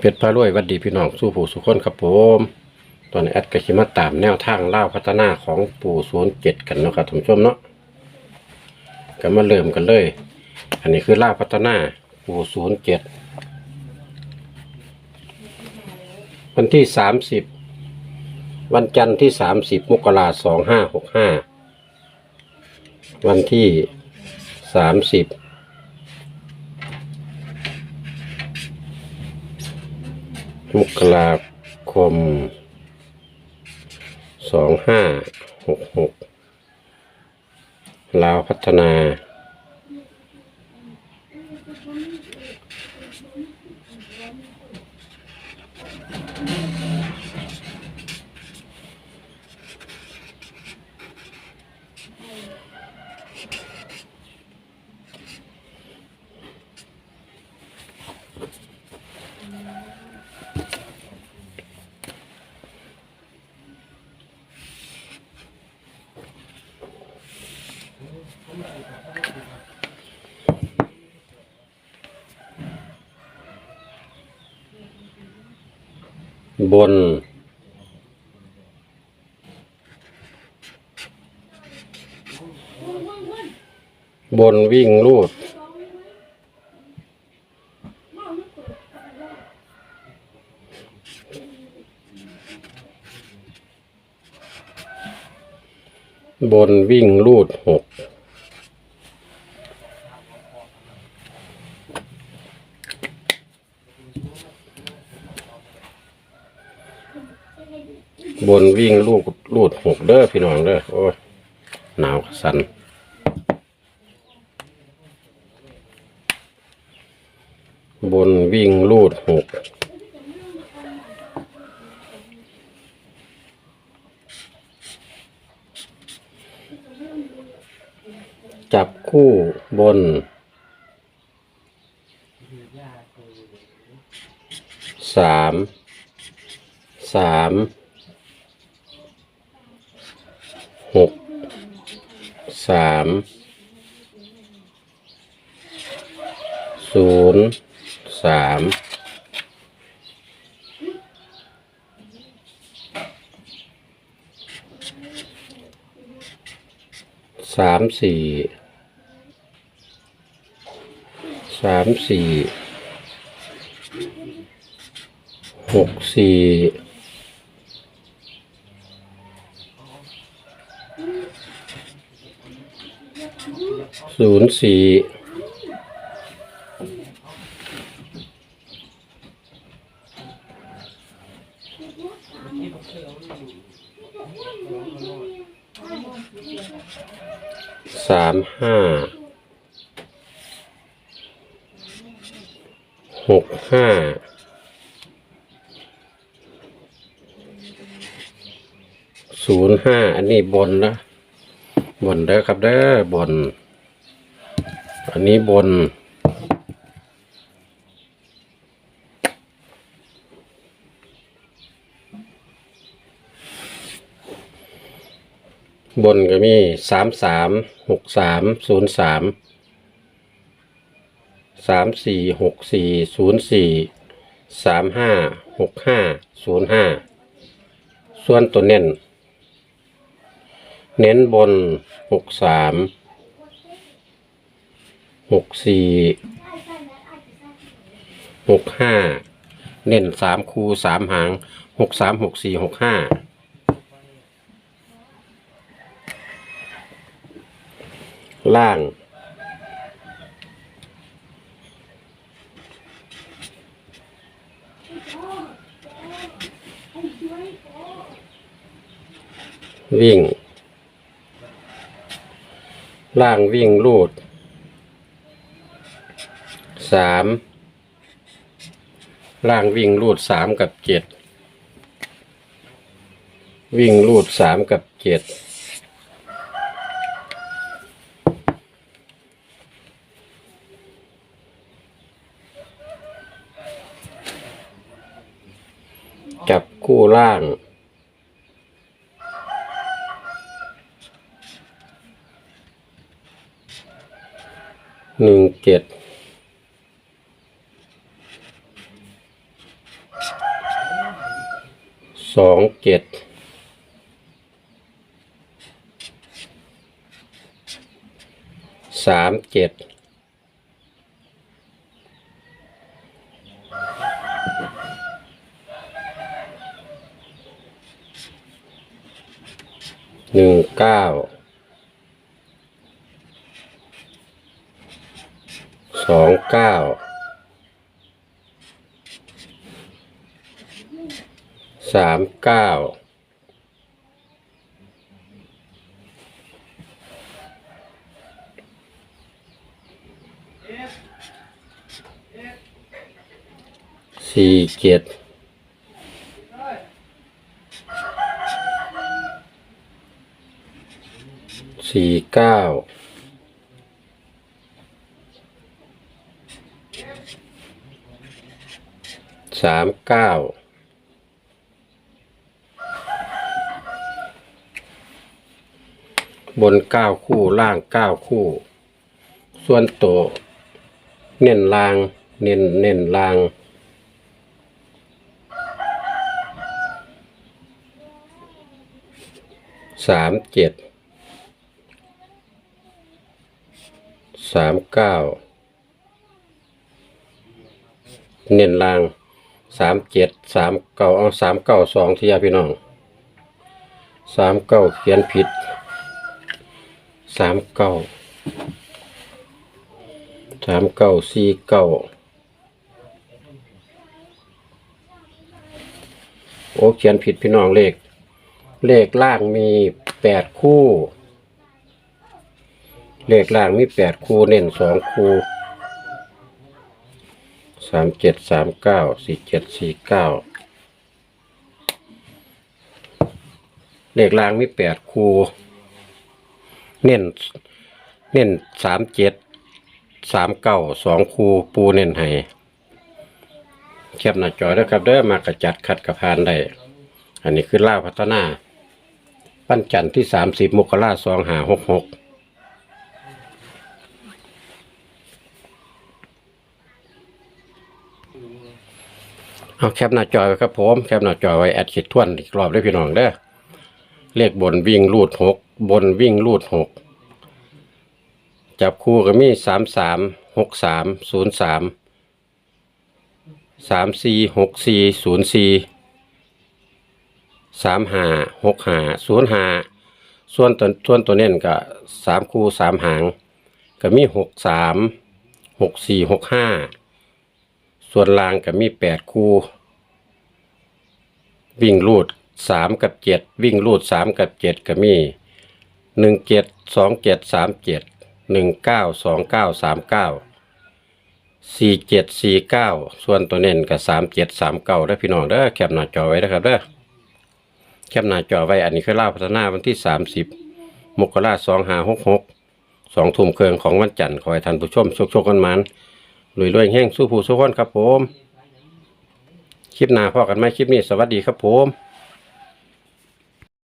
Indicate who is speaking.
Speaker 1: เพชรพารวยวัดดีพี่น้องสู้ผู้สุขคนครับผมตอนนี้แอดกชิมาตามแนวทางเล่าพัฒนาของปู่ศูนย์เจ็ดกันเนาะครับท่านผู้ชมเนาะก็มาเริ่มกันเลย อันนี้คือเล่าพัฒนาปู่ศูนย์เจ็ดวันที่สามสิบวันจันทร์ที่สามสิบมกราสองห้าหกห้าวันที่สามสิบ ม กราคมสองห้าหกหกลาวพัฒนา บน บนวิ่งลูด บนวิ่งลูดหก บนวิ่งลูกลูดหกเด้อพี่น้องเด้อโอ้ยหนาวสันบนวิ่งลูดหกจับคู่บนสามสาม หก สามศูนย์สามสามสี่สามสี่หกสี่ ศูนย์สี่สามห้าหกห้าศูนย์ห้าอันนี้บนนะบนเด้อครับเด้อบน อันนี้บน บนก็มีสามสามหกสามศูนย์สามสามสี่หกสี่ศูนย์สี่สามห้าหกห้าศูนย์ห้าส่วนตัวเน้น เน้นบนหกสาม หกสี่หกห้าเน้นสามคูสามหางหกสามหกสี่หกห้าล่างวิ่ง ล่างวิ่งลูด สามล่างวิ่งลูดสามกับเจ็ดวิ่งลูดสามกับเจ็ดจับคู่ล่างหนึ่งเจ็ด สอง เจ็ดสามเจ็ดหนึ่งเก้าสองเก้า สามเก้าสี่เจ็ดสี่เก้าสามเก้า บนเก้าคู่ล่างเก้าคู่ ส่วนโต เน้นลาง เน้นเน้นลางสามเจ็ดสามเก้าเน้นลางสามเจ็ดสามเก้าเอาสามเก้าสองที่ยาพี่น้องสามเก้าเขียนผิด สามเก้าสามเก้าสี่เก้าโอ้เขียนผิดพี่น้องเลข เลขล่างมีแปดคู่ เลขล่างมีแปดคู่เน้นสองคู่สามเจ็ดสามเก้าสี่เจ็ดสี่เก้าเลขล่างมีแปดคู่ เน้นเน้นสามเจ็ดสามเก้าสองคูปูเน้นให้แคบหน้าจอแล้วครับเด้อมากระจัดขัดกระพานได้ อันนี้คือล่าวพัฒนา ปั้นจันทร์ที่สามสิบมกราสองหาหกหกเอาแคปหน้าจอไว้ครับผม แคปหน้าจอไว้แอดขีดทวนอีกรอบได้อพี่น้องเด้อ เลขบนวิ่งรูดหกบนวิ่งรูดหกจับคู่ก็มีสามสามหกสามศูนย์สามสามสี่หกสี่ศูนย์สี่สามห้าหกห้าศูนย์ห้าส่วนตัวส่วนตัวเน้นก็สามคู่สามหาง ก็มีหกสามหกสี่หกห้าส่วนลางก็มีแปดคู่ วิ่งรูด สามกับเจ็ดวิ่งรูดสามกับเจ็ดก็มีหนึ่งเจ็ดสองเจ็ดสามเจ็ดหนึ่งเก้าสองเก้าสามเก้าสี่เจ็ดสี่เก้าส่วนตัวเน้นกับสามเจ็ดสามเก้าได้พี่น้องเด้อแคปหน้าจอไว้นะครับเด้อแคปหน้าจอไว้อันนี้คือเล่าพัฒนาวันที่สามสิบมกราสองหาหกหกสองทุ่มเครืองของวันจันทร์ขอให้ท่านผู้ชมโชคโชคกันมันรวยรวยแห้งสู้ผู้สู้คนครับผม คลิปหน้าพ่อกันไหมคลิปนี้ สวัสดีครับผม